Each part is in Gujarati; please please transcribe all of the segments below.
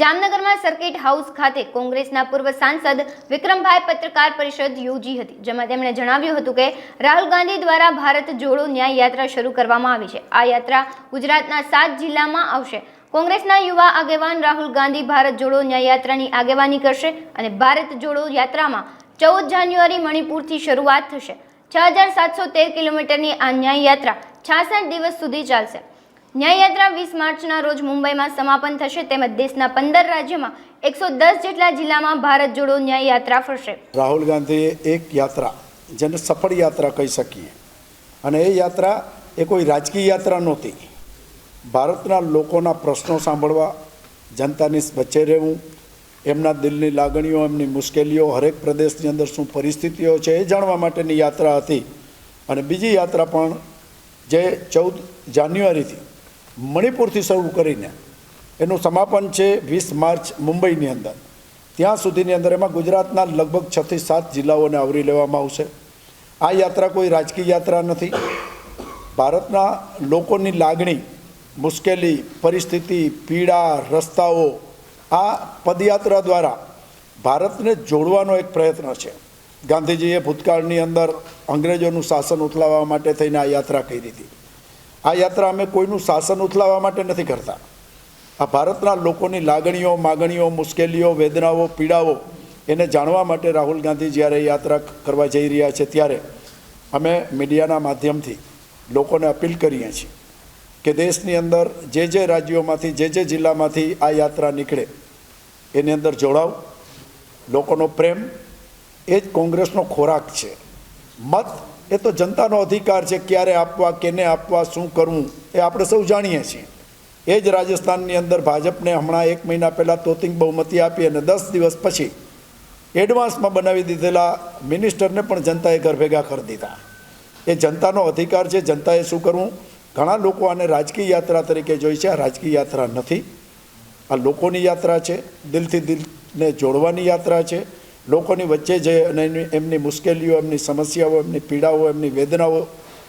જામનગરમાં સર્કિટ હાઉસ ખાતે કોંગ્રેસના પૂર્વ સાંસદ વિક્રમભાઈ પત્રકાર પરિષદ યોજી હતી, જેમાં તેમણે જણાવ્યું હતું કે રાહુલ ગાંધી દ્વારા ભારત જોડો ન્યાય યાત્રા શરૂ કરવામાં આવી છે. આ યાત્રા ગુજરાતના સાત જિલ્લામાં આવશે. કોંગ્રેસના યુવા આગેવાન રાહુલ ગાંધી ભારત જોડો ન્યાય યાત્રાની આગેવાની કરશે અને ભારત જોડો યાત્રામાં ચૌદ જાન્યુઆરી મણિપુરથી શરૂઆત થશે. છ હજાર સાતસો તેર કિલોમીટરની આ ન્યાય યાત્રા છાસઠ દિવસ સુધી ચાલશે. ન્યાય યાત્રા વીસ માર્ચના રોજ મુંબઈમાં સમાપન થશે તેમજ દેશના પંદર રાજ્યોમાં એકસો દસ જેટલા જિલ્લામાં ભારત જોડો ન્યાય યાત્રા ફરશે. રાહુલ ગાંધીએ એક યાત્રા, જેને સફળ યાત્રા કહી શકીએ. અને એ યાત્રા એ કોઈ રાજકીય યાત્રા નહોતી. ભારતના લોકોના પ્રશ્નો સાંભળવા, જનતાની વચ્ચે રહેવું, એમના દિલની લાગણીઓ, એમની મુશ્કેલીઓ, હરેક પ્રદેશની અંદર શું પરિસ્થિતિઓ છે એ જાણવા માટેની યાત્રા હતી. અને બીજી યાત્રા પણ જે ચૌદ જાન્યુઆરીથી મણિપુરથી શરૂ કરીને, એનું સમાપન છે વીસ માર્ચ મુંબઈની અંદર. ત્યાં સુધીની અંદર એમાં ગુજરાતના લગભગ છથી સાત જિલ્લાઓને આવરી લેવામાં આવશે. આ યાત્રા કોઈ રાજકીય યાત્રા નથી. ભારતના લોકોની લાગણી, મુશ્કેલી, પરિસ્થિતિ, પીડા, રસ્તાઓ, આ પદયાત્રા દ્વારા ભારતને જોડવાનો એક પ્રયત્ન છે. ગાંધીજીએ ભૂતકાળની અંદર અંગ્રેજોનું શાસન ઉથલાવવા માટે થઈને આ યાત્રા કરી હતી. આ યાત્રા અમે કોઈનું શાસન ઉથલાવવા માટે નથી કરતા. આ ભારતના લોકોની લાગણીઓ, માગણીઓ, મુશ્કેલીઓ, વેદનાઓ, પીડાઓ એને જાણવા માટે રાહુલ ગાંધી જ્યારે યાત્રા કરવા જઈ રહ્યા છે ત્યારે અમે મીડિયાના માધ્યમથી લોકોને અપીલ કરીએ છીએ કે દેશની અંદર જે જે રાજ્યોમાંથી, જે જે જિલ્લામાંથી આ યાત્રા નીકળે એની અંદર જોડાવ. લોકોનો પ્રેમ એ જ કોંગ્રેસનો ખોરાક છે. મત એ તો જનતાનો અધિકાર છે, ક્યારે આપવા, કેને આપવા, શું કરવું, એ આપણે સૌ જાણીએ છીએ. એ જ રાજસ્થાનની અંદર ભાજપને હમણાં એક મહિના પહેલાં તોતિંગ બહુમતી આપી અને દસ દિવસ પછી એડવાન્સમાં બનાવી દીધેલા મિનિસ્ટરને પણ જનતાએ ઘર ભેગા કરી દીધા. એ જનતાનો અધિકાર છે, જનતાએ શું કરવું? ઘણા લોકો આને રાજકીય યાત્રા તરીકે જોઈ છે, આ રાજકીય યાત્રા નથી. આ લોકોની યાત્રા છે, દિલથી દિલને જોડવાની યાત્રા છે લોકોની વચ્ચે જઈ અને એમની મુશ્કેલીઓ, એમની સમસ્યાઓ, એમની પીડાઓ, એમની વેદનાઓ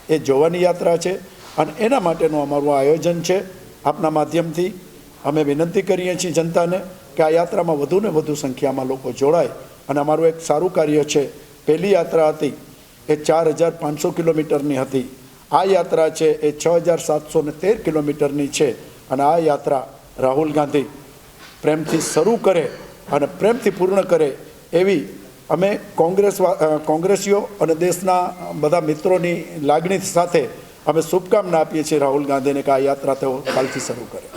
એ જોવાની યાત્રા છે. અને એના માટેનું અમારું આયોજન છે. આપના માધ્યમથી અમે વિનંતી કરીએ છીએ જનતાને કે આ યાત્રામાં વધુને વધુ સંખ્યામાં લોકો જોડાય. અને અમારું એક સારું કાર્ય છે. પહેલી યાત્રા હતી એ ચાર હજાર પાંચસો કિલોમીટરની હતી. આ યાત્રા છે એ છ હજાર સાતસો ને તેર કિલોમીટરની છે. અને આ યાત્રા રાહુલ ગાંધી પ્રેમથી શરૂ કરે અને પ્રેમથી પૂર્ણ કરે એવી અમે કોંગ્રેસ કોંગ્રેસીઓ અને દેશના બધા મિત્રોની લાગણી સાથે અમે શુભકામના આપીએ છીએ રાહુલ ગાંધીને કે આ યાત્રા તેઓ કાલથી શરૂ કરે.